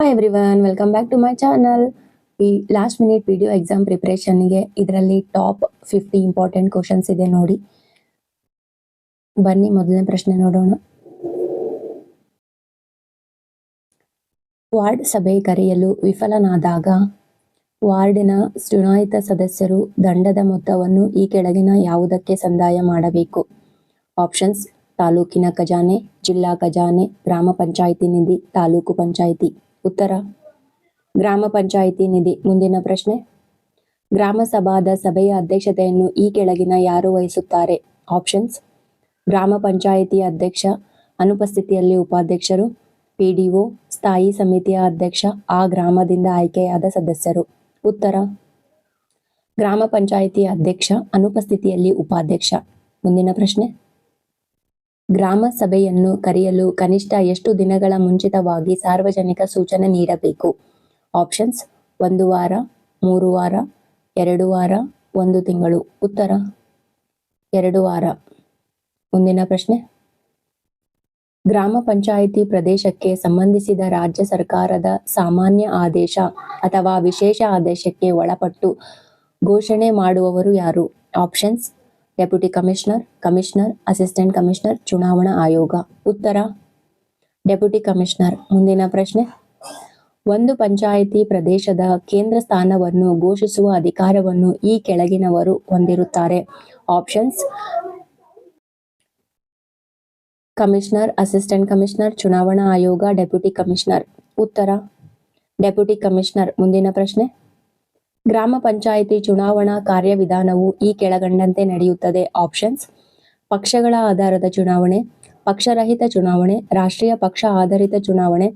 Hi everyone welcome back to my channel ಈ last minute video exam ಪ್ರಿಪ್ರೇಷನ್ಗೆ ಇದರಲ್ಲಿ top fifty important questions ಇದೆ ನೋಡಿ. ಬನ್ನಿ ಮೊದಲನೇ ಪ್ರಶ್ನೆ ನೋಡೋಣ. ವಾರ್ಡ್ ಸಭೆ ಕರೆಯಲು ವಿಫಲನಾದಾಗ ವಾರ್ಡಿನ ಚುನಾಯಿತ ಸದಸ್ಯರು ದಂಡದ ಮೊತ್ತವನ್ನು ಈ ಕೆಳಗಿನ ಯಾವುದಕ್ಕೆ ಸಂದಾಯ ಮಾಡಬೇಕು? ಆಪ್ಷನ್ಸ್ ತಾಲೂಕಿನ ಖಜಾನೆ, ಜಿಲ್ಲಾ ಖಜಾನೆ, ಗ್ರಾಮ ಪಂಚಾಯಿತಿ ನಿಧಿ, ತಾಲೂಕು ಪಂಚಾಯಿತಿ. ಉತ್ತರ. ಗ್ರಾಮ ಪಂಚಾಯಿತಿ ನಿಧಿ. ಮುಂದಿನ ಪ್ರಶ್ನೆ. ಗ್ರಾಮ ಸಭಾದ ಸಭೆಯ ಅಧ್ಯಕ್ಷತೆಯನ್ನು ಈ ಕೆಳಗಿನ ಯಾರು ವಹಿಸುತ್ತಾರೆ? ಆಪ್ಷನ್ಸ್. ಗ್ರಾಮ ಪಂಚಾಯಿತಿ ಅಧ್ಯಕ್ಷ, ಅನುಪಸ್ಥಿತಿಯಲ್ಲಿ ಉಪಾಧ್ಯಕ್ಷರು ಪಿಡಿಒ ಸ್ಥಾಯಿ ಸಮಿತಿಯ ಅಧ್ಯಕ್ಷ, ಆ ಗ್ರಾಮದಿಂದ ಆಯ್ಕೆಯಾದ ಸದಸ್ಯರು. ಉತ್ತರ. ಗ್ರಾಮ ಪಂಚಾಯಿತಿ ಅಧ್ಯಕ್ಷ, ಅನುಪಸ್ಥಿತಿಯಲ್ಲಿ ಉಪಾಧ್ಯಕ್ಷ. ಮುಂದಿನ ಪ್ರಶ್ನೆ. ಗ್ರಾಮ ಸಭೆಯನ್ನು ಕರೆಯಲು ಕನಿಷ್ಠ ಎಷ್ಟು ದಿನಗಳ ಮುಂಚಿತವಾಗಿ ಸಾರ್ವಜನಿಕ ಸೂಚನೆ ನೀಡಬೇಕು? ಆಪ್ಷನ್ಸ್, ಒಂದು ವಾರ, ಮೂರು ವಾರ, ಎರಡು ವಾರ, ಒಂದು ತಿಂಗಳು. ಉತ್ತರ, ಎರಡು ವಾರ. ಮುಂದಿನ ಪ್ರಶ್ನೆ. ಗ್ರಾಮ ಪಂಚಾಯಿತಿ ಪ್ರದೇಶಕ್ಕೆ ಸಂಬಂಧಿಸಿದ ರಾಜ್ಯ ಸರ್ಕಾರದ ಸಾಮಾನ್ಯ ಆದೇಶ ಅಥವಾ ವಿಶೇಷ ಆದೇಶಕ್ಕೆ ಒಳಪಟ್ಟು ಘೋಷಣೆ ಮಾಡುವವರು ಯಾರು? Options deputy commissioner commissioner assistant commissioner ಚುನಾವಣಾ ಆಯೋಗ ಉತ್ತರ ಡೆಪ್ಯೂಟಿ ಕಮಿಷನರ್ ಮುಂದಿನ ಪ್ರಶ್ನೆ. ಒಂದು ಪಂಚಾಯಿತಿ ಪ್ರದೇಶದ ಕೇಂದ್ರ ಸ್ಥಾನವನ್ನು ಘೋಷಿಸುವ ಅಧಿಕಾರವನ್ನು ಈ ಕೆಳಗಿನವರು ಹೊಂದಿರುತ್ತಾರೆ. ಆಪ್ಷನ್ಸ್ ಕಮಿಷನರ್ ಅಸಿಸ್ಟೆಂಟ್ ಕಮಿಷನರ್ ಚುನಾವಣಾ ಆಯೋಗ ಡೆಪ್ಯೂಟಿ ಕಮಿಷನರ್ ಉತ್ತರ ಡೆಪ್ಯೂಟಿ ಕಮಿಷನರ್ ಮುಂದಿನ ಪ್ರಶ್ನೆ. ಗ್ರಾಮ ಪಂಚಾಯಿತಿ ಚುನಾವಣಾ ಕಾರ್ಯವಿಧಾನವು ಈ ಕೆಳಗಂಡಂತೆ ನಡೆಯುತ್ತದೆ. ಆಪ್ಷನ್ಸ್. ಪಕ್ಷಗಳ ಆಧಾರದ ಚುನಾವಣೆ, ಪಕ್ಷರಹಿತ ಚುನಾವಣೆ, ರಾಷ್ಟ್ರೀಯ ಪಕ್ಷ ಆಧಾರಿತ ಚುನಾವಣೆ,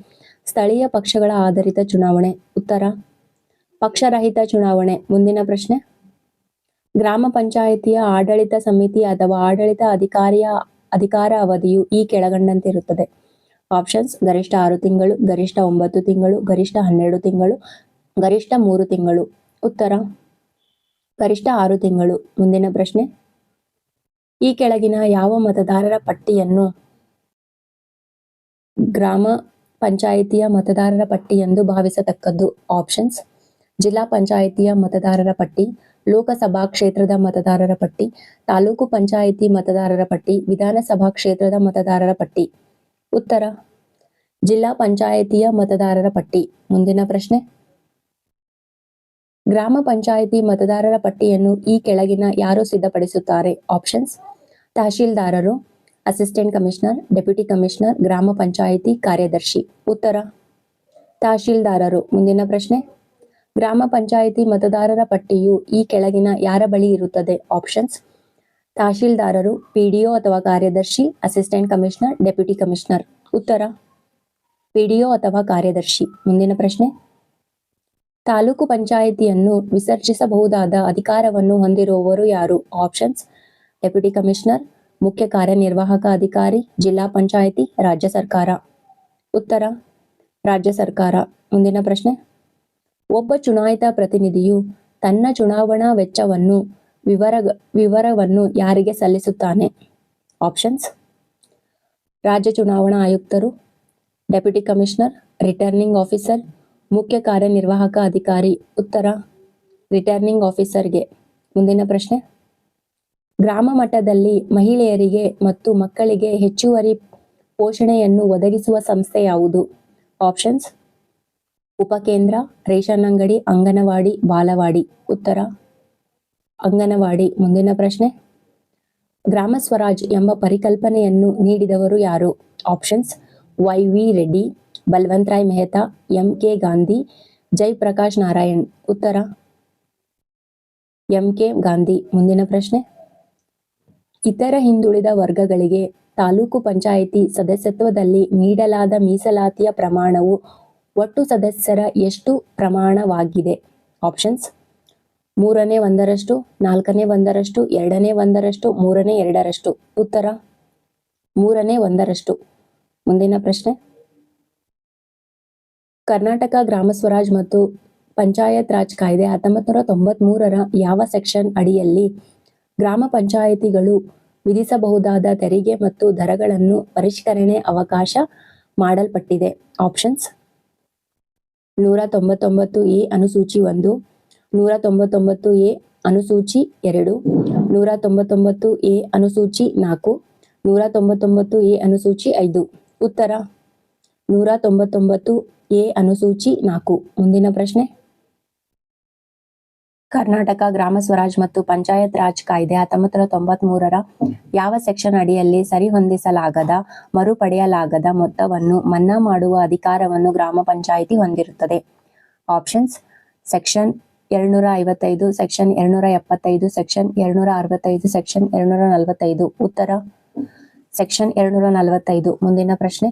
ಸ್ಥಳೀಯ ಪಕ್ಷಗಳ ಆಧಾರಿತ ಚುನಾವಣೆ. ಉತ್ತರ. ಪಕ್ಷರಹಿತ ಚುನಾವಣೆ. ಮುಂದಿನ ಪ್ರಶ್ನೆ. ಗ್ರಾಮ ಪಂಚಾಯಿತಿಯ ಆಡಳಿತ ಸಮಿತಿ ಅಥವಾ ಆಡಳಿತ ಅಧಿಕಾರಿಯ ಅಧಿಕಾರ ಅವಧಿಯು ಈ ಕೆಳಗಂಡಂತೆ ಇರುತ್ತದೆ ಆಪ್ಷನ್ಸ್. ಗರಿಷ್ಠ ಆರು ತಿಂಗಳು, ಗರಿಷ್ಠ ಒಂಬತ್ತು ತಿಂಗಳು, ಗರಿಷ್ಠ ಹನ್ನೆರಡು ತಿಂಗಳು, ಗರಿಷ್ಠ ಮೂರು ತಿಂಗಳು. ಉತ್ತರ. ಗರಿಷ್ಠ ಆರು ತಿಂಗಳು. ಮುಂದಿನ ಪ್ರಶ್ನೆ. ಈ ಕೆಳಗಿನ ಯಾವ ಮತದಾರರ ಪಟ್ಟಿಯನ್ನು ಗ್ರಾಮ ಪಂಚಾಯಿತಿಯ ಮತದಾರರ ಪಟ್ಟಿ ಎಂದು ಭಾವಿಸತಕ್ಕದ್ದು? ಆಪ್ಷನ್ಸ್. ಜಿಲ್ಲಾ ಪಂಚಾಯಿತಿಯ ಮತದಾರರ ಪಟ್ಟಿ, ಲೋಕಸಭಾ ಕ್ಷೇತ್ರದ ಮತದಾರರ ಪಟ್ಟಿ, ತಾಲೂಕು ಪಂಚಾಯಿತಿ ಮತದಾರರ ಪಟ್ಟಿ, ವಿಧಾನಸಭಾ ಕ್ಷೇತ್ರದ ಮತದಾರರ ಪಟ್ಟಿ. ಉತ್ತರ. ಜಿಲ್ಲಾ ಪಂಚಾಯಿತಿಯ ಮತದಾರರ ಪಟ್ಟಿ. ಮುಂದಿನ ಪ್ರಶ್ನೆ. ಗ್ರಾಮ ಪಂಚಾಯಿತಿ ಮತದಾರರ ಪಟ್ಟಿಯನ್ನು ಈ ಕೆಳಗಿನ ಯಾರು ಸಿದ್ಧಪಡಿಸುತ್ತಾರೆ? ಆಪ್ಷನ್ಸ್. ತಹಶೀಲ್ದಾರರು, ಅಸಿಸ್ಟೆಂಟ್ ಕಮಿಷನರ್, ಡೆಪ್ಯೂಟಿ ಕಮಿಷನರ್, ಗ್ರಾಮ ಪಂಚಾಯಿತಿ ಕಾರ್ಯದರ್ಶಿ. ಉತ್ತರ. ತಹಶೀಲ್ದಾರರು, ಮುಂದಿನ ಪ್ರಶ್ನೆ. ಗ್ರಾಮ ಪಂಚಾಯಿತಿ ಮತದಾರರ ಪಟ್ಟಿಯು ಈ ಕೆಳಗಿನ ಯಾರ ಬಳಿ ಇರುತ್ತದೆ? ಆಪ್ಷನ್ಸ್. ತಹಶೀಲ್ದಾರರು, ಪಿಡಿಒ ಅಥವಾ ಕಾರ್ಯದರ್ಶಿ, ಅಸಿಸ್ಟೆಂಟ್ ಕಮಿಷನರ್, ಡೆಪ್ಯೂಟಿ ಕಮಿಷನರ್. ಉತ್ತರ. ಪಿಡಿಒ ಅಥವಾ ಕಾರ್ಯದರ್ಶಿ, ಮುಂದಿನ ಪ್ರಶ್ನೆ. ತಾಲೂಕು ಪಂಚಾಯಿತಿಯನ್ನು ವಿಸರ್ಜಿಸಬಹುದಾದ ಅಧಿಕಾರವನ್ನು ಹೊಂದಿರುವವರು ಯಾರು? ಆಪ್ಷನ್ಸ್, ಡೆಪ್ಯೂಟಿ ಕಮಿಷನರ್, ಮುಖ್ಯ ಕಾರ್ಯನಿರ್ವಾಹಕ ಅಧಿಕಾರಿ, ಜಿಲ್ಲಾ ಪಂಚಾಯಿತಿ, ರಾಜ್ಯ ಸರ್ಕಾರ. ಉತ್ತರ, ರಾಜ್ಯ ಸರ್ಕಾರ. ಮುಂದಿನ ಪ್ರಶ್ನೆ. ಒಬ್ಬ ಚುನಾಯಿತ ಪ್ರತಿನಿಧಿಯು ತನ್ನ ಚುನಾವಣಾ ವೆಚ್ಚವನ್ನು, ವಿವರ, ವಿವರವನ್ನು ಯಾರಿಗೆ ಸಲ್ಲಿಸುತ್ತಾನೆ? ಆಪ್ಷನ್ಸ್, ರಾಜ್ಯ ಚುನಾವಣಾ ಆಯುಕ್ತರು, ಡೆಪ್ಯೂಟಿ ಕಮಿಷನರ್, ರಿಟರ್ನಿಂಗ್ ಆಫೀಸರ್ ಮುಖ್ಯ ಕಾರ್ಯನಿರ್ವಾಹಕ ಅಧಿಕಾರಿ ಉತ್ತರ ರಿಟರ್ನಿಂಗ್ ಆಫೀಸರ್ಗೆ ಮುಂದಿನ ಪ್ರಶ್ನೆ. ಗ್ರಾಮ ಮಟ್ಟದಲ್ಲಿ ಮಹಿಳೆಯರಿಗೆ ಮತ್ತು ಮಕ್ಕಳಿಗೆ ಹೆಚ್ಚುವರಿ ಪೋಷಣೆಯನ್ನು ಒದಗಿಸುವ ಸಂಸ್ಥೆ ಯಾವುದು? ಆಪ್ಷನ್ಸ್ ಉಪಕೇಂದ್ರ, ರೇಷನ್ ಅಂಗಡಿ, ಅಂಗನವಾಡಿ, ಬಾಲವಾಡಿ. ಉತ್ತರ. ಅಂಗನವಾಡಿ. ಮುಂದಿನ ಪ್ರಶ್ನೆ. ಗ್ರಾಮ ಸ್ವರಾಜ್ ಎಂಬ ಪರಿಕಲ್ಪನೆಯನ್ನು ನೀಡಿದವರು ಯಾರು? Options Y V Reddy Balwantrai Mehta M K Gandhi, Jayaprakash Narayan. ಉತ್ತರ. ಎಂ ಕೆ ಗಾಂಧಿ, ಮುಂದಿನ ಪ್ರಶ್ನೆ. ಇತರ ಹಿಂದುಳಿದ ವರ್ಗಗಳಿಗೆ ತಾಲೂಕು ಪಂಚಾಯಿತಿ ಸದಸ್ಯತ್ವದಲ್ಲಿ ನೀಡಲಾದ ಮೀಸಲಾತಿಯ ಪ್ರಮಾಣವು ಒಟ್ಟು ಸದಸ್ಯರ ಎಷ್ಟು ಪ್ರಮಾಣವಾಗಿದೆ? ಆಪ್ಷನ್ಸ್. ಮೂರನೇ ಒಂದರಷ್ಟು, ನಾಲ್ಕನೇ ಒಂದರಷ್ಟು, ಎರಡನೇ ಒಂದರಷ್ಟು, ಮೂರನೇ ಎರಡರಷ್ಟು. ಉತ್ತರ. ಮೂರನೇ ಒಂದರಷ್ಟು. ಮುಂದಿನ ಪ್ರಶ್ನೆ. ಕರ್ನಾಟಕ ಗ್ರಾಮ ಸ್ವರಾಜ್ ಮತ್ತು ಪಂಚಾಯತ್ ರಾಜ್ ಕಾಯ್ದೆ ಹತ್ತೊಂಬತ್ತು ನೂರ ತೊಂಬತ್ಮೂರರ ಯಾವ ಸೆಕ್ಷನ್ ಅಡಿಯಲ್ಲಿ ಗ್ರಾಮ ಪಂಚಾಯಿತಿಗಳು ವಿಧಿಸಬಹುದಾದ ತೆರಿಗೆ ಮತ್ತು ದರಗಳನ್ನು ಪರಿಷ್ಕರಣೆ ಅವಕಾಶ ಮಾಡಲ್ಪಟ್ಟಿದೆ. ಆಪ್ಷನ್ಸ್ ನೂರ ತೊಂಬತ್ತೊಂಬತ್ತು ಎ ಅನುಸೂಚಿ ಒಂದು ನೂರ ತೊಂಬತ್ತೊಂಬತ್ತು ಎ ಅನುಸೂಚಿ ಎರಡು ನೂರ ತೊಂಬತ್ತೊಂಬತ್ತು ಎ ಅನುಸೂಚಿ ನಾಲ್ಕು ನೂರ ತೊಂಬತ್ತೊಂಬತ್ತು ಎ ಅನುಸೂಚಿ ಐದು. ಉತ್ತರ ನೂರ ತೊಂಬತ್ತೊಂಬತ್ತು ಎ ಅನುಸೂಚಿ ನಾಲ್ಕು. ಮುಂದಿನ ಪ್ರಶ್ನೆ. ಕರ್ನಾಟಕ ಗ್ರಾಮ ಸ್ವರಾಜ್ ಮತ್ತು ಪಂಚಾಯತ್ ರಾಜ್ ಕಾಯ್ದೆ ಹತ್ತೊಂಬತ್ತು ನೂರ ಮೂರರ ಯಾವ ಸೆಕ್ಷನ್ ಅಡಿಯಲ್ಲಿ ಸರಿಹೊಂದಿಸಲಾಗದ, ಮರುಪಡೆಯಲಾಗದ ಮೊತ್ತವನ್ನು ಮನ್ನಾ ಮಾಡುವ ಅಧಿಕಾರವನ್ನು ಗ್ರಾಮ ಪಂಚಾಯಿತಿ ಹೊಂದಿರುತ್ತದೆ? ಆಪ್ಷನ್ಸ್ ಸೆಕ್ಷನ್ ಎರಡ್ನೂರ ಐವತ್ತೈದು ಸೆಕ್ಷನ್ ಎರಡ್ನೂರ ಎಪ್ಪತ್ತೈದು ಸೆಕ್ಷನ್ ಎರಡ್ನೂರ ಅರವತ್ತೈದು ಸೆಕ್ಷನ್ ಎರಡ್ನೂರ ನಲವತ್ತೈದು ಉತ್ತರ. ಸೆಕ್ಷನ್ ಎರಡ್ನೂರ ನಲವತ್ತೈದು ಮುಂದಿನ ಪ್ರಶ್ನೆ.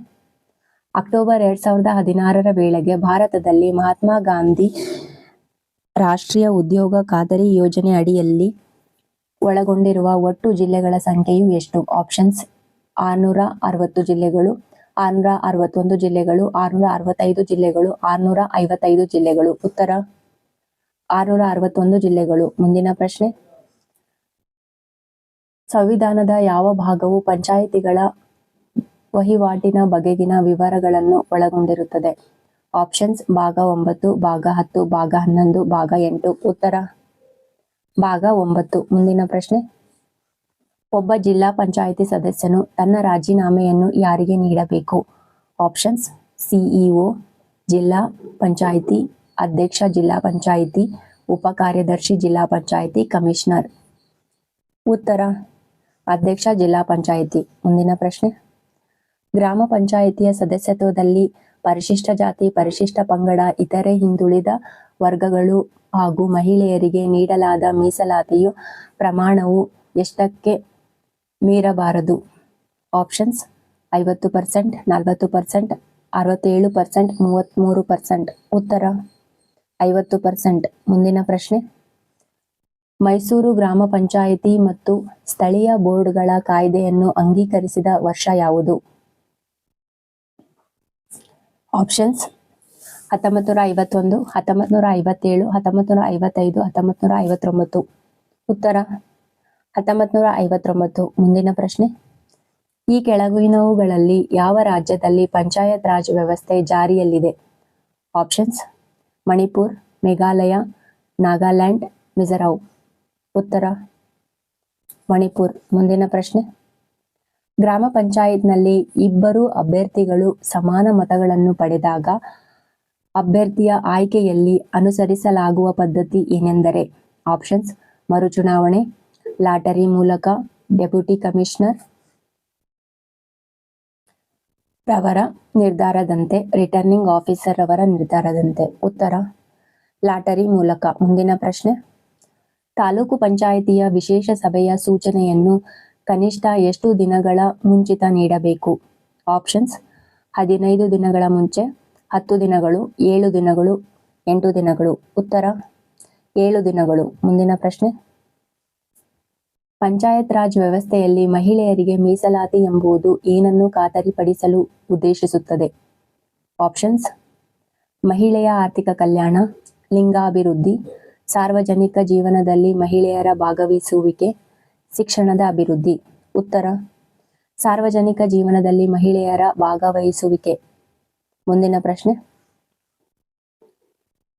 ಅಕ್ಟೋಬರ್ ಎರಡ್ ಸಾವಿರದ ಹದಿನಾರರ ವೇಳೆಗೆ ಭಾರತದಲ್ಲಿ ಮಹಾತ್ಮ ಗಾಂಧಿ ರಾಷ್ಟ್ರೀಯ ಉದ್ಯೋಗ ಖಾತರಿ ಯೋಜನೆ ಅಡಿಯಲ್ಲಿ ಒಳಗೊಂಡಿರುವ ಒಟ್ಟು ಜಿಲ್ಲೆಗಳ ಸಂಖ್ಯೆಯು ಎಷ್ಟು? ಆಪ್ಷನ್ಸ್ ಆರ್ನೂರ ಅರವತ್ತು ಜಿಲ್ಲೆಗಳು, ಆರ್ನೂರ ಅರವತ್ತೊಂದು ಜಿಲ್ಲೆಗಳು, ಆರ್ನೂರ ಅರವತ್ತೈದು ಜಿಲ್ಲೆಗಳು, ಆರ್ನೂರ ಐವತ್ತೈದು ಜಿಲ್ಲೆಗಳು. ಉತ್ತರ, ಆರ್ನೂರ ಅರವತ್ತೊಂದು ಜಿಲ್ಲೆಗಳು. ಮುಂದಿನ ಪ್ರಶ್ನೆ. ಸಂವಿಧಾನದ ಯಾವ ಭಾಗವು ಪಂಚಾಯಿತಿಗಳ ವಹಿವಾಟಿನ ಬಗೆಗಿನ ವಿವರಗಳನ್ನು ಒಳಗೊಂಡಿರುತ್ತದೆ. ಆಪ್ಷನ್ಸ್ ಭಾಗ ಒಂಬತ್ತು, ಭಾಗ ಹತ್ತು, ಭಾಗ ಹನ್ನೊಂದು, ಭಾಗ ಎಂಟು. ಉತ್ತರ. ಭಾಗ ಒಂಬತ್ತು. ಮುಂದಿನ ಪ್ರಶ್ನೆ. ಒಬ್ಬ ಜಿಲ್ಲಾ ಪಂಚಾಯಿತಿ ಸದಸ್ಯನು ತನ್ನ ರಾಜೀನಾಮೆಯನ್ನು ಯಾರಿಗೆ ನೀಡಬೇಕು? ಆಪ್ಷನ್ಸ್ ಸಿಇಒ, ಜಿಲ್ಲಾ ಪಂಚಾಯಿತಿ ಅಧ್ಯಕ್ಷ, ಜಿಲ್ಲಾ ಪಂಚಾಯಿತಿ ಉಪ ಕಾರ್ಯದರ್ಶಿ, ಜಿಲ್ಲಾ ಪಂಚಾಯಿತಿ ಕಮಿಷನರ್. ಉತ್ತರ. ಅಧ್ಯಕ್ಷ, ಜಿಲ್ಲಾ ಪಂಚಾಯಿತಿ. ಮುಂದಿನ ಪ್ರಶ್ನೆ. ಗ್ರಾಮ ಪಂಚಾಯಿತಿಯ ಸದಸ್ಯತ್ವದಲ್ಲಿ ಪರಿಶಿಷ್ಟ ಜಾತಿ, ಪರಿಶಿಷ್ಟ ಪಂಗಡ, ಇತರೆ ಹಿಂದುಳಿದ ವರ್ಗಗಳು ಹಾಗೂ ಮಹಿಳೆಯರಿಗೆ ನೀಡಲಾದ ಮೀಸಲಾತಿಯು ಪ್ರಮಾಣವು ಎಷ್ಟಕ್ಕೆ ಮೀರಬಾರದು? ಆಪ್ಷನ್ಸ್, ಐವತ್ತು ಪರ್ಸೆಂಟ್, ನಲವತ್ತು ಪರ್ಸೆಂಟ್, ಅರವತ್ತೇಳು ಪರ್ಸೆಂಟ್ ಮೂವತ್ತ್ಮೂರು ಪರ್ಸೆಂಟ್. ಉತ್ತರ, ಐವತ್ತು ಪರ್ಸೆಂಟ್. ಮುಂದಿನ ಪ್ರಶ್ನೆ. ಮೈಸೂರು ಗ್ರಾಮ ಪಂಚಾಯಿತಿ ಮತ್ತು ಸ್ಥಳೀಯ ಬೋರ್ಡ್ಗಳ ಕಾಯ್ದೆಯನ್ನು ಅಂಗೀಕರಿಸಿದ ವರ್ಷ ಯಾವುದು? ಆಪ್ಷನ್ಸ್ ಹತ್ತೊಂಬತ್ತು ನೂರ ಐವತ್ತೊಂದು ಹತ್ತೊಂಬತ್ತು ನೂರ ಐವತ್ತೇಳು ಹತ್ತೊಂಬತ್ತು ನೂರ ಐವತ್ತೈದು ಹತ್ತೊಂಬತ್ತು ನೂರ ಐವತ್ತೊಂಬತ್ತು ಉತ್ತರ. ಹತ್ತೊಂಬತ್ತು ನೂರ ಐವತ್ತೊಂಬತ್ತು ಮುಂದಿನ ಪ್ರಶ್ನೆ. ಈ ಕೆಳಗಿನವುಗಳಲ್ಲಿ ಯಾವ ರಾಜ್ಯದಲ್ಲಿ ಪಂಚಾಯತ್ ರಾಜ್ ವ್ಯವಸ್ಥೆ ಜಾರಿಯಲ್ಲಿದೆ? ಆಪ್ಷನ್ಸ್ ಮಣಿಪುರ್, ಮೇಘಾಲಯ, ನಾಗಾಲ್ಯಾಂಡ್, ಮಿಜೋರಾಂ. ಉತ್ತರ. ಮಣಿಪುರ್. ಮುಂದಿನ ಪ್ರಶ್ನೆ. ಗ್ರಾಮ ಪಂಚಾಯತ್ನಲ್ಲಿ ಇಬ್ಬರು ಅಭ್ಯರ್ಥಿಗಳು ಸಮಾನ ಮತಗಳನ್ನು ಪಡೆದಾಗ ಅಭ್ಯರ್ಥಿಯ ಆಯ್ಕೆಯಲ್ಲಿ ಅನುಸರಿಸಲಾಗುವ ಪದ್ಧತಿ ಏನೆಂದರೆ ಆಪ್ಷನ್ಸ್, ಮರುಚುನಾವಣೆ, ಲಾಟರಿ ಮೂಲಕ, ಡೆಪ್ಯೂಟಿ ಕಮಿಷನರ್, ರವರ ನಿರ್ಧಾರದಂತೆ, ರಿಟರ್ನಿಂಗ್ ಆಫೀಸರ್ ಅವರ ನಿರ್ಧಾರದಂತೆ. ಉತ್ತರ, ಲಾಟರಿ ಮೂಲಕ. ಮುಂದಿನ ಪ್ರಶ್ನೆ, ತಾಲೂಕು ಪಂಚಾಯಿತಿಯ ವಿಶೇಷ ಸಭೆಯ ಸೂಚನೆಯನ್ನು ಕನಿಷ್ಠ ಎಷ್ಟು ದಿನಗಳ ಮುಂಚಿತ ನೀಡಬೇಕು? ಆಪ್ಷನ್ಸ್, ಹದಿನೈದು ದಿನಗಳ ಮುಂಚೆ, ಹತ್ತು ದಿನಗಳು, ಏಳು ದಿನಗಳು, ಎಂಟು ದಿನಗಳು. ಉತ್ತರ, ಏಳು ದಿನಗಳು. ಮುಂದಿನ ಪ್ರಶ್ನೆ. ಪಂಚಾಯತ್ ರಾಜ್ ವ್ಯವಸ್ಥೆಯಲ್ಲಿ ಮಹಿಳೆಯರಿಗೆ ಮೀಸಲಾತಿ ಎಂಬುದು ಏನನ್ನು ಖಾತರಿಪಡಿಸಲು ಉದ್ದೇಶಿಸುತ್ತದೆ? ಆಪ್ಷನ್ಸ್, ಮಹಿಳೆಯ ಆರ್ಥಿಕ ಕಲ್ಯಾಣ, ಲಿಂಗಾಭಿವೃದ್ಧಿ, ಸಾರ್ವಜನಿಕ ಜೀವನದಲ್ಲಿ ಮಹಿಳೆಯರ ಭಾಗವಹಿಸುವಿಕೆ ಶಿಕ್ಷಣದ ಅಭಿವೃದ್ಧಿ. ಉತ್ತರ. ಸಾರ್ವಜನಿಕ ಜೀವನದಲ್ಲಿ ಮಹಿಳೆಯರ ಭಾಗವಹಿಸುವಿಕೆ. ಮುಂದಿನ ಪ್ರಶ್ನೆ.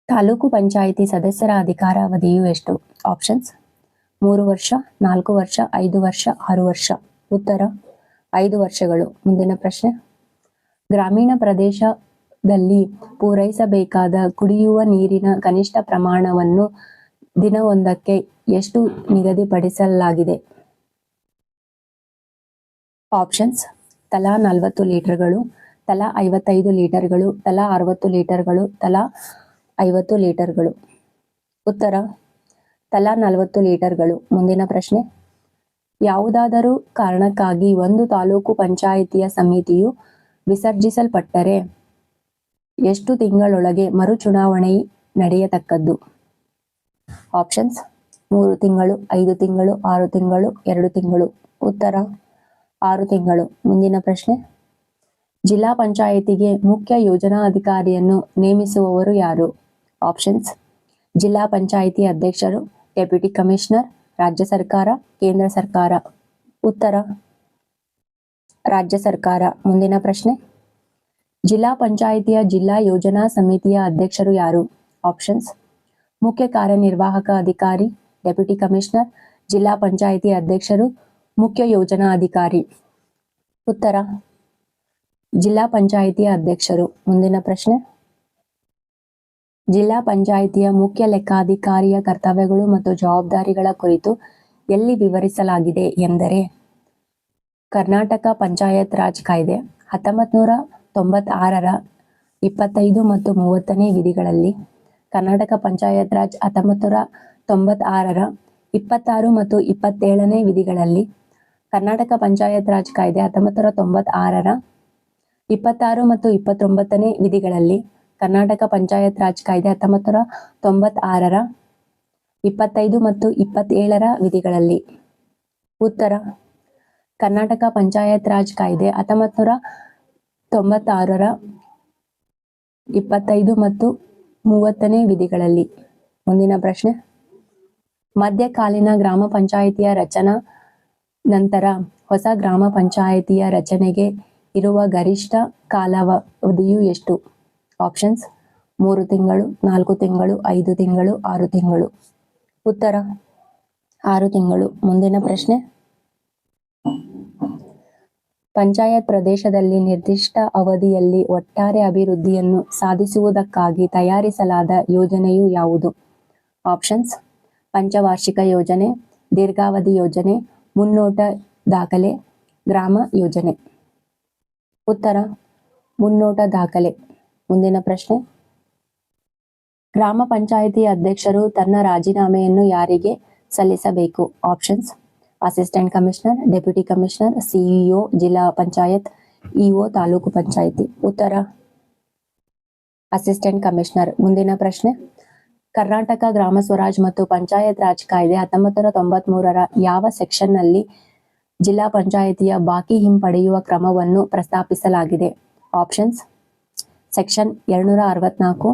ತಾಲೂಕು ಪಂಚಾಯಿತಿ ಸದಸ್ಯರ ಅಧಿಕಾರಾವಧಿಯು ಎಷ್ಟು? ಆಪ್ಷನ್ಸ್. ಮೂರು ವರ್ಷ, ನಾಲ್ಕು ವರ್ಷ, ಐದು ವರ್ಷ, ಆರು ವರ್ಷ. ಉತ್ತರ. ಐದು ವರ್ಷಗಳು. ಮುಂದಿನ ಪ್ರಶ್ನೆ. ಗ್ರಾಮೀಣ ಪ್ರದೇಶದಲ್ಲಿ ಪೂರೈಸಬೇಕಾದ ಕುಡಿಯುವ ನೀರಿನ ಕನಿಷ್ಠ ಪ್ರಮಾಣವನ್ನು ದಿನವೊಂದಕ್ಕೆ ಎಷ್ಟು ನಿಗದಿಪಡಿಸಲಾಗಿದೆ? ಆಪ್ಷನ್ಸ್ ತಲಾ ನಲವತ್ತು ಲೀಟರ್ಗಳು, ತಲಾ ಐವತ್ತೈದು ಲೀಟರ್ಗಳು, ತಲಾ ಅರವತ್ತು ಲೀಟರ್ಗಳು, ತಲಾ ಐವತ್ತು ಲೀಟರ್ಗಳು. ಉತ್ತರ. ತಲಾ ನಲವತ್ತು ಲೀಟರ್ಗಳು. ಮುಂದಿನ ಪ್ರಶ್ನೆ. ಯಾವುದಾದರೂ ಕಾರಣಕ್ಕಾಗಿ ಒಂದು ತಾಲೂಕು ಪಂಚಾಯಿತಿಯ ಸಮಿತಿಯು ವಿಸರ್ಜಿಸಲ್ಪಟ್ಟರೆ ಎಷ್ಟು ತಿಂಗಳೊಳಗೆ ಮರು ಚುನಾವಣೆ ನಡೆಯತಕ್ಕದ್ದು? ಆಪ್ಷನ್ಸ್ ಮೂರು ತಿಂಗಳು, ಐದು ತಿಂಗಳು, ಆರು ತಿಂಗಳು, ಎರಡು ತಿಂಗಳು. ಉತ್ತರ, ಆರು ತಿಂಗಳು. ಮುಂದಿನ ಪ್ರಶ್ನೆ. ಜಿಲ್ಲಾ ಪಂಚಾಯಿತಿಗೆ ಮುಖ್ಯ ಯೋಜನಾಧಿಕಾರಿಯನ್ನು ನೇಮಿಸುವವರು ಯಾರು? ಆಪ್ಷನ್ಸ್. ಜಿಲ್ಲಾ ಪಂಚಾಯಿತಿ ಅಧ್ಯಕ್ಷರು, ಡೆಪ್ಯೂಟಿ ಕಮಿಷನರ್, ರಾಜ್ಯ ಸರ್ಕಾರ, ಕೇಂದ್ರ ಸರ್ಕಾರ. ಉತ್ತರ. ರಾಜ್ಯ ಸರ್ಕಾರ. ಮುಂದಿನ ಪ್ರಶ್ನೆ. ಜಿಲ್ಲಾ ಪಂಚಾಯಿತಿಯ ಜಿಲ್ಲಾ ಯೋಜನಾ ಸಮಿತಿಯ ಅಧ್ಯಕ್ಷರು ಯಾರು? ಆಪ್ಷನ್ಸ್. ಮುಖ್ಯ ಕಾರ್ಯನಿರ್ವಾಹಕ ಅಧಿಕಾರಿ ಡೆಪ್ಯೂಟಿ ಕಮಿಷನರ್, ಜಿಲ್ಲಾ ಪಂಚಾಯಿತಿ ಅಧ್ಯಕ್ಷರು, ಮುಖ್ಯ ಯೋಜನಾ ಅಧಿಕಾರಿ. ಉತ್ತರ. ಜಿಲ್ಲಾ ಪಂಚಾಯಿತಿಯ ಅಧ್ಯಕ್ಷರು. ಮುಂದಿನ ಪ್ರಶ್ನೆ. ಜಿಲ್ಲಾ ಪಂಚಾಯಿತಿಯ ಮುಖ್ಯ ಲೆಕ್ಕಾಧಿಕಾರಿಯ ಕರ್ತವ್ಯಗಳು ಮತ್ತು ಜವಾಬ್ದಾರಿಗಳ ಕುರಿತು ಎಲ್ಲಿ ವಿವರಿಸಲಾಗಿದೆ ಎಂದರೆ, ಕರ್ನಾಟಕ ಪಂಚಾಯತ್ ರಾಜ್ ಕಾಯ್ದೆ ಹತ್ತೊಂಬತ್ನೂರ ತೊಂಬತ್ತಾರರ ಇಪ್ಪತ್ತೈದು ಮತ್ತು ಮೂವತ್ತನೇ ವಿಧಿಗಳಲ್ಲಿ ಕರ್ನಾಟಕ ಪಂಚಾಯತ್ ರಾಜ್ ಹತ್ತೊಂಬತ್ತು ನೂರ ತೊಂಬತ್ತಾರರ, ಇಪ್ಪತ್ತಾರು ಮತ್ತು ಇಪ್ಪತ್ತೇಳನೇ ವಿಧಿಗಳಲ್ಲಿ ಕರ್ನಾಟಕ ಪಂಚಾಯತ್ ರಾಜ್ ಕಾಯ್ದೆ ಹತ್ತೊಂಬತ್ತು ನೂರ ತೊಂಬತ್ತಾರರ, ಇಪ್ಪತ್ತಾರು ಮತ್ತು ಇಪ್ಪತ್ತೊಂಬತ್ತನೇ ವಿಧಿಗಳಲ್ಲಿ ಕರ್ನಾಟಕ ಪಂಚಾಯತ್ ರಾಜ್ ಕಾಯ್ದೆ ಹತ್ತೊಂಬತ್ತು ನೂರ ತೊಂಬತ್ತಾರರ, ಇಪ್ಪತ್ತೈದು ಮತ್ತು ಇಪ್ಪತ್ತೇಳರ ವಿಧಿಗಳಲ್ಲಿ ಉತ್ತರ, ಕರ್ನಾಟಕ ಪಂಚಾಯತ್ ರಾಜ್ ಕಾಯ್ದೆ ಹತ್ತೊಂಬತ್ತು ನೂರ ತೊಂಬತ್ತಾರರ, ಇಪ್ಪತ್ತೈದು ಮತ್ತು ಮೂವತ್ತನೇ ವಿಧಿಗಳಲ್ಲಿ ಮುಂದಿನ ಪ್ರಶ್ನೆ. ಮಧ್ಯಕಾಲೀನ ಗ್ರಾಮ ಪಂಚಾಯಿತಿಯ ರಚನಾ ನಂತರ ಹೊಸ ಗ್ರಾಮ ಪಂಚಾಯಿತಿಯ ರಚನೆಗೆ ಇರುವ ಗರಿಷ್ಠ ಕಾಲಾವಧಿಯು ಎಷ್ಟು? ಆಪ್ಷನ್ಸ್, ಮೂರು ತಿಂಗಳು, ನಾಲ್ಕು ತಿಂಗಳು, ಐದು ತಿಂಗಳು, ಆರು ತಿಂಗಳು. ಉತ್ತರ, ಆರು ತಿಂಗಳು. ಮುಂದಿನ ಪ್ರಶ್ನೆ. ಪಂಚಾಯತ್ ಪ್ರದೇಶದಲ್ಲಿ ನಿರ್ದಿಷ್ಟ ಅವಧಿಯಲ್ಲಿ ಒಟ್ಟಾರೆ ಅಭಿವೃದ್ಧಿಯನ್ನು ಸಾಧಿಸುವುದಕ್ಕಾಗಿ ತಯಾರಿಸಲಾದ ಯೋಜನೆಯು ಯಾವುದು? ಆಪ್ಷನ್ಸ್ ಪಂಚವಾರ್ಷಿಕ ಯೋಜನೆ, ದೀರ್ಘಾವಧಿ ಯೋಜನೆ, ಮುನ್ನೋಟ ದಾಖಲೆ, ಗ್ರಾಮ ಯೋಜನೆ. ಉತ್ತರ, ಮುನ್ನೋಟ ದಾಖಲೆ. ಮುಂದಿನ ಪ್ರಶ್ನೆ. ಗ್ರಾಮ ಪಂಚಾಯಿತಿ ಅಧ್ಯಕ್ಷರು ತನ್ನ ರಾಜೀನಾಮೆಯನ್ನು ಯಾರಿಗೆ ಸಲ್ಲಿಸಬೇಕು? Options. Assistant commissioner, deputy commissioner, CEO, ಜಿಲ್ಲಾ ಪಂಚಾಯತ್, ಇಒ, ತಾಲೂಕು ಪಂಚಾಯಿತಿ. ಉತ್ತರ. ಅಸಿಸ್ಟೆಂಟ್ ಕಮಿಷನರ್, ಮುಂದಿನ ಪ್ರಶ್ನೆ. ಕರ್ನಾಟಕ ಗ್ರಾಮ ಸ್ವರಾಜ್ ಮತ್ತು ಪಂಚಾಯತ್ ರಾಜ್ ಕಾಯ್ದೆ ಹತ್ತೊಂಬತ್ತು ನೂರ ತೊಂಬತ್ ಮೂರರ ಯಾವ ಸೆಕ್ಷನ್ನಲ್ಲಿ ಜಿಲ್ಲಾ ಪಂಚಾಯಿತಿಯ ಬಾಕಿ ಹಿಂಪಡೆಯುವ ಕ್ರಮವನ್ನು ಪ್ರಸ್ತಾಪಿಸಲಾಗಿದೆ? ಆಪ್ಷನ್ಸ್, ಸೆಕ್ಷನ್ ಎರಡ್ನೂರ ಅರವತ್ನಾಲ್ಕು,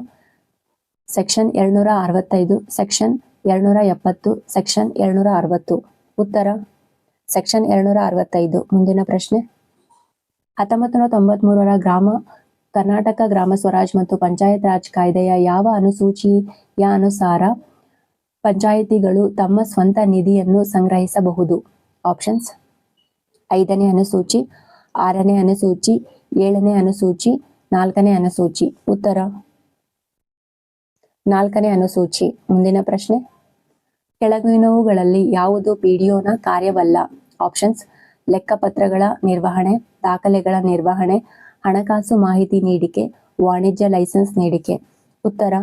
ಸೆಕ್ಷನ್ ಎರಡ್ನೂರ ಅರವತ್ತೈದು, ಸೆಕ್ಷನ್ ಎರಡ್ನೂರ ಎಪ್ಪತ್ತು, ಸೆಕ್ಷನ್ ಎರಡ್ನೂರ ಅರವತ್ತು. ಉತ್ತರ, ಸೆಕ್ಷನ್ ಎರಡ್ನೂರ ಅರವತ್ತೈದು. ಮುಂದಿನ ಪ್ರಶ್ನೆ ಹತ್ತೊಂಬತ್ತು ನೂರ ತೊಂಬತ್ಮೂರರ ಗ್ರಾಮ ಕರ್ನಾಟಕ ಗ್ರಾಮ ಸ್ವರಾಜ್ ಮತ್ತು ಪಂಚಾಯತ್ ರಾಜ್ ಕಾಯ್ದೆಯ ಯಾವ ಅನುಸೂಚಿಯ ಅನುಸಾರ ಪಂಚಾಯಿತಿಗಳು ತಮ್ಮ ಸ್ವಂತ ನಿಧಿಯನ್ನು ಸಂಗ್ರಹಿಸಬಹುದು? ಆಪ್ಷನ್ಸ್. ಐದನೇ ಅನುಸೂಚಿ, ಆರನೇ ಅನುಸೂಚಿ, ಏಳನೇ ಅನುಸೂಚಿ, ನಾಲ್ಕನೇ ಅನುಸೂಚಿ. ಉತ್ತರ. ನಾಲ್ಕನೇ ಅನುಸೂಚಿ, ಮುಂದಿನ ಪ್ರಶ್ನೆ. ಕೆಳಗಿನವುಗಳಲ್ಲಿ ಯಾವುದು ಪಿಡಿಒನ ಕಾರ್ಯವಲ್ಲ? ಆಪ್ಷನ್ಸ್. ಲೆಕ್ಕಪತ್ರಗಳ ನಿರ್ವಹಣೆ, ದಾಖಲೆಗಳ ನಿರ್ವಹಣೆ ಹಣಕಾಸು ಮಾಹಿತಿ ನೀಡಿಕೆ, ವಾಣಿಜ್ಯ ಲೈಸೆನ್ಸ್ ನೀಡಿಕೆ. ಉತ್ತರ,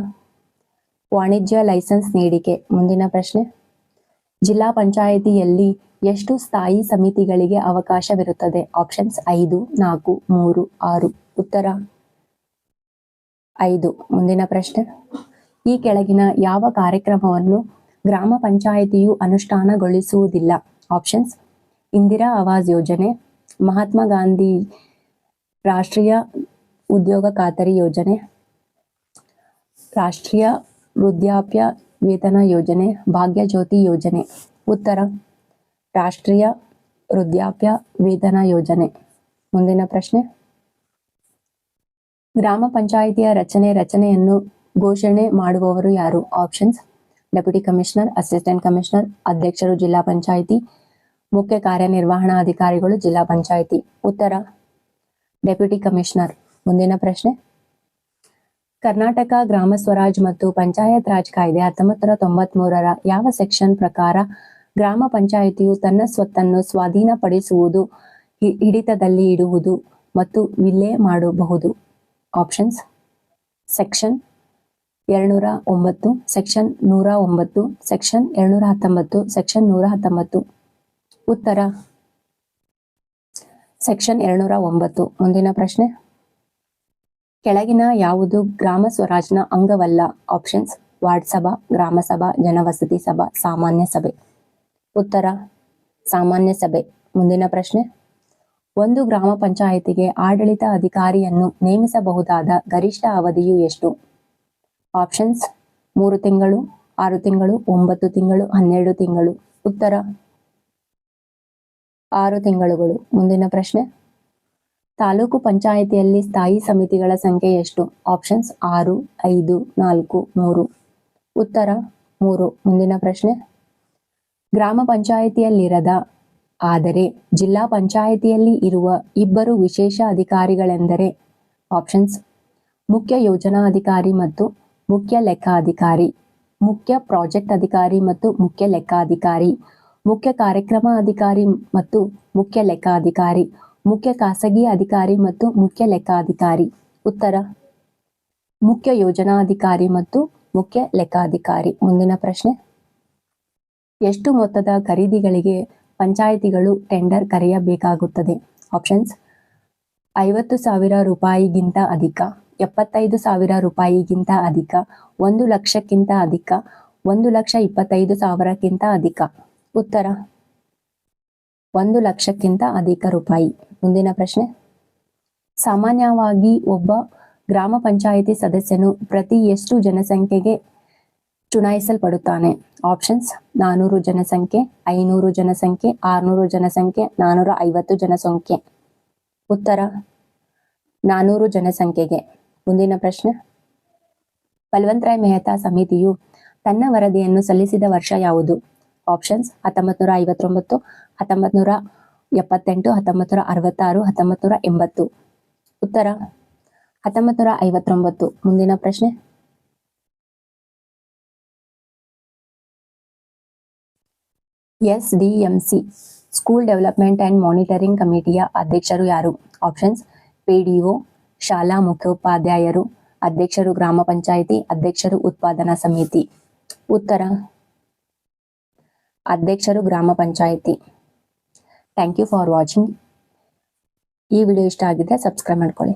ವಾಣಿಜ್ಯ ಲೈಸೆನ್ಸ್ ನೀಡಿಕೆ. ಮುಂದಿನ ಪ್ರಶ್ನೆ. ಜಿಲ್ಲಾ ಪಂಚಾಯಿತಿಯಲ್ಲಿ ಎಷ್ಟು ಸ್ಥಾಯಿ ಸಮಿತಿಗಳಿಗೆ ಅವಕಾಶವಿರುತ್ತದೆ? ಆಪ್ಷನ್ಸ್ ಐದು, ನಾಲ್ಕು, ಮೂರು, ಆರು. ಉತ್ತರ ಐದು. ಮುಂದಿನ ಪ್ರಶ್ನೆ. ಈ ಕೆಳಗಿನ ಯಾವ ಕಾರ್ಯಕ್ರಮವನ್ನು ಗ್ರಾಮ ಪಂಚಾಯಿತಿಯು ಅನುಷ್ಠಾನಗೊಳಿಸುವುದಿಲ್ಲ? ಆಪ್ಷನ್ಸ್ ಇಂದಿರಾ ಆವಾಸ್ ಯೋಜನೆ, ಮಹಾತ್ಮ ಗಾಂಧಿ ರಾಷ್ಟ್ರೀಯ ಉದ್ಯೋಗ ಖಾತರಿ ಯೋಜನೆ, ರಾಷ್ಟ್ರೀಯ ವೃದ್ಧಾಪ್ಯ ವೇತನ ಯೋಜನೆ, ಭಾಗ್ಯ ಜ್ಯೋತಿ ಯೋಜನೆ, ಉತ್ತರ ರಾಷ್ಟ್ರೀಯ ವೃದ್ಧಾಪ್ಯ ವೇತನ ಯೋಜನೆ. ಮುಂದಿನ ಪ್ರಶ್ನೆ. ಗ್ರಾಮ ಪಂಚಾಯಿತಿಯ ರಚನೆ ರಚನೆಯನ್ನು ಘೋಷಣೆ ಮಾಡುವವರು ಯಾರು? Options. Deputy commissioner, assistant commissioner, ಅಧ್ಯಕ್ಷರು ಜಿಲ್ಲಾ ಪಂಚಾಯಿತಿ, ಮುಖ್ಯ ಕಾರ್ಯನಿರ್ವಹಣಾ ಅಧಿಕಾರಿಗಳು ಜಿಲ್ಲಾ ಪಂಚಾಯಿತಿ. ಉತ್ತರ ಡೆಪ್ಯೂಟಿ ಕಮಿಷನರ್. ಮುಂದಿನ ಪ್ರಶ್ನೆ. ಕರ್ನಾಟಕ ಗ್ರಾಮ ಸ್ವರಾಜ್ ಮತ್ತು ಪಂಚಾಯತ್ ರಾಜ್ ಕಾಯ್ದೆ ಹತ್ತೊಂಬತ್ತರ ತೊಂಬತ್ ಮೂರರ ಯಾವ ಸೆಕ್ಷನ್ ಪ್ರಕಾರ ಗ್ರಾಮ ಪಂಚಾಯಿತಿಯು ತನ್ನ ಸ್ವತ್ತನ್ನು ಸ್ವಾಧೀನಪಡಿಸುವುದು ಹಿಡಿತದಲ್ಲಿ ಇಡುವುದು ಮತ್ತು ವಿಲೆ ಮಾಡಬಹುದು? ಆಪ್ಷನ್ಸ್. ಸೆಕ್ಷನ್ ಎರಡ್ನೂರ ಒಂಬತ್ತು, ಸೆಕ್ಷನ್ ನೂರ ಒಂಬತ್ತು, ಸೆಕ್ಷನ್ ಎರಡ್ನೂರ ಹತ್ತೊಂಬತ್ತು, ಸೆಕ್ಷನ್ ನೂರ ಹತ್ತೊಂಬತ್ತು. ಉತ್ತರ. ಸೆಕ್ಷನ್ ಎರಡ್ನೂರ ಒಂಬತ್ತು. ಮುಂದಿನ ಪ್ರಶ್ನೆ. ಕೆಳಗಿನ ಯಾವುದು ಗ್ರಾಮ ಸ್ವರಾಜ್ನ ಅಂಗವಲ್ಲ? ಆಪ್ಷನ್ಸ್, ವಾರ್ಡ್ ಸಭಾ, ಗ್ರಾಮ ಸಭಾ, ಜನವಸತಿ ಸಭಾ, ಸಾಮಾನ್ಯ ಸಭೆ. ಉತ್ತರ, ಸಾಮಾನ್ಯ ಸಭೆ. ಮುಂದಿನ ಪ್ರಶ್ನೆ. ಒಂದು ಗ್ರಾಮ ಪಂಚಾಯಿತಿಗೆ ಆಡಳಿತ ಅಧಿಕಾರಿಯನ್ನು ನೇಮಿಸಬಹುದಾದ ಗರಿಷ್ಠ ಅವಧಿಯು ಎಷ್ಟು? ಆಪ್ಷನ್ಸ್, ಮೂರು ತಿಂಗಳು, ಆರು ತಿಂಗಳು, ಒಂಬತ್ತು ತಿಂಗಳು, ಹನ್ನೆರಡು ತಿಂಗಳು. ಉತ್ತರ ಆರು ತಿಂಗಳುಗಳು. ಮುಂದಿನ ಪ್ರಶ್ನೆ. ತಾಲೂಕು ಪಂಚಾಯಿತಿಯಲ್ಲಿ ಸ್ಥಾಯಿ ಸಮಿತಿಗಳ ಸಂಖ್ಯೆ ಎಷ್ಟು? ಆಪ್ಷನ್ಸ್ ಆರು, ಐದು, ನಾಲ್ಕು, ಮೂರು. ಉತ್ತರ, ಮೂರು. ಮುಂದಿನ ಪ್ರಶ್ನೆ. ಗ್ರಾಮ ಪಂಚಾಯಿತಿಯಲ್ಲಿರದ, ಆದರೆ ಜಿಲ್ಲಾ ಪಂಚಾಯಿತಿಯಲ್ಲಿ ಇರುವ ಇಬ್ಬರು ವಿಶೇಷ ಅಧಿಕಾರಿಗಳೆಂದರೆ ಆಪ್ಷನ್ಸ್ ಮುಖ್ಯ ಯೋಜನಾಧಿಕಾರಿ ಮತ್ತು ಮುಖ್ಯ ಲೆಕ್ಕಾಧಿಕಾರಿ, ಮುಖ್ಯ ಪ್ರಾಜೆಕ್ಟ್ ಅಧಿಕಾರಿ ಮತ್ತು ಮುಖ್ಯ ಲೆಕ್ಕಾಧಿಕಾರಿ ಮುಖ್ಯ ಕಾರ್ಯಕ್ರಮ ಅಧಿಕಾರಿ ಮತ್ತು ಮುಖ್ಯ ಲೆಕ್ಕಾಧಿಕಾರಿ, ಮುಖ್ಯ ಖಾಸಗಿ ಅಧಿಕಾರಿ ಮತ್ತು ಮುಖ್ಯ ಲೆಕ್ಕಾಧಿಕಾರಿ. ಉತ್ತರ. ಮುಖ್ಯ ಯೋಜನಾಧಿಕಾರಿ ಮತ್ತು ಮುಖ್ಯ ಲೆಕ್ಕಾಧಿಕಾರಿ. ಮುಂದಿನ ಪ್ರಶ್ನೆ. ಎಷ್ಟು ಮೊತ್ತದ ಖರೀದಿಗಳಿಗೆ ಪಂಚಾಯಿತಿಗಳು ಟೆಂಡರ್ ಕರೆಯಬೇಕಾಗುತ್ತದೆ? ಆಪ್ಷನ್ಸ್. ಐವತ್ತು ಸಾವಿರ ರೂಪಾಯಿಗಿಂತ ಅಧಿಕ, ಎಪ್ಪತ್ತೈದು ಸಾವಿರ ರೂಪಾಯಿಗಿಂತ ಅಧಿಕ, ಒಂದು ಲಕ್ಷಕ್ಕಿಂತ ಅಧಿಕ, ಒಂದು ಲಕ್ಷ ಇಪ್ಪತ್ತೈದು ಸಾವಿರಕ್ಕಿಂತ ಅಧಿಕ. ಉತ್ತರ. ಒಂದು ಲಕ್ಷಕ್ಕಿಂತ ಅಧಿಕ ರೂಪಾಯಿ. ಮುಂದಿನ ಪ್ರಶ್ನೆ. ಸಾಮಾನ್ಯವಾಗಿ ಒಬ್ಬ ಗ್ರಾಮ ಪಂಚಾಯಿತಿ ಸದಸ್ಯನು ಪ್ರತಿ ಎಷ್ಟು ಜನಸಂಖ್ಯೆಗೆ ಚುನಾಯಿಸಲ್ಪಡುತ್ತಾನೆ? ಆಪ್ಷನ್ಸ್, ನಾನೂರು ಜನಸಂಖ್ಯೆ, ಐನೂರು ಜನಸಂಖ್ಯೆ, ಆರ್ನೂರು ಜನಸಂಖ್ಯೆ, ನಾನೂರ ಐವತ್ತು ಜನಸಂಖ್ಯೆ. ಉತ್ತರ. ನಾನೂರು ಜನಸಂಖ್ಯೆಗೆ. ಮುಂದಿನ ಪ್ರಶ್ನೆ. ಬಲವಂತರಾಯ್ ಮೆಹ್ತಾ ಸಮಿತಿಯು ತನ್ನ ವರದಿಯನ್ನು ಸಲ್ಲಿಸಿದ ವರ್ಷ ಯಾವುದು? ಆಪ್ಷನ್ಸ್ ಹತ್ತೊಂಬತ್ತು ನೂರ ಐವತ್ತೊಂಬತ್ತು ಹತ್ತೊಂಬತ್ತು ನೂರ ಎಪ್ಪತ್ತೆಂಟು ಹತ್ತೊಂಬತ್ತು ನೂರ ಅರವತ್ತಾರು ಹತ್ತೊಂಬತ್ತು ನೂರ ಎಂಬತ್ತು ಉತ್ತರ ಹತ್ತೊಂಬತ್ತು ನೂರ ಐವತ್ತೊಂಬತ್ತು ಮುಂದಿನ ಪ್ರಶ್ನೆ. S D M C school development and monitoring ಕಮಿಟಿಯ ಅಧ್ಯಕ್ಷರು ಯಾರು ಆಪ್ಷನ್ಸ್ ಪಿಡಿಒ ಶಾಲಾ ಮುಖ್ಯೋಪಾಧ್ಯಾಯರು, ಅಧ್ಯಕ್ಷರು ಗ್ರಾಮ ಪಂಚಾಯಿತಿ, ಅಧ್ಯಕ್ಷರು ಉತ್ಪಾದನಾ ಸಮಿತಿ. ಉತ್ತರ ಅಧ್ಯಕ್ಷರು ಗ್ರಾಮ panchayat thank you for watching ಈ ವಿಡಿಯೋ ಇಷ್ಟ ಆಗಿದ್ರೆ ಸಬ್ಸ್ಕ್ರೈಬ್ ಮಾಡ್ಕೊಳ್ಳಿ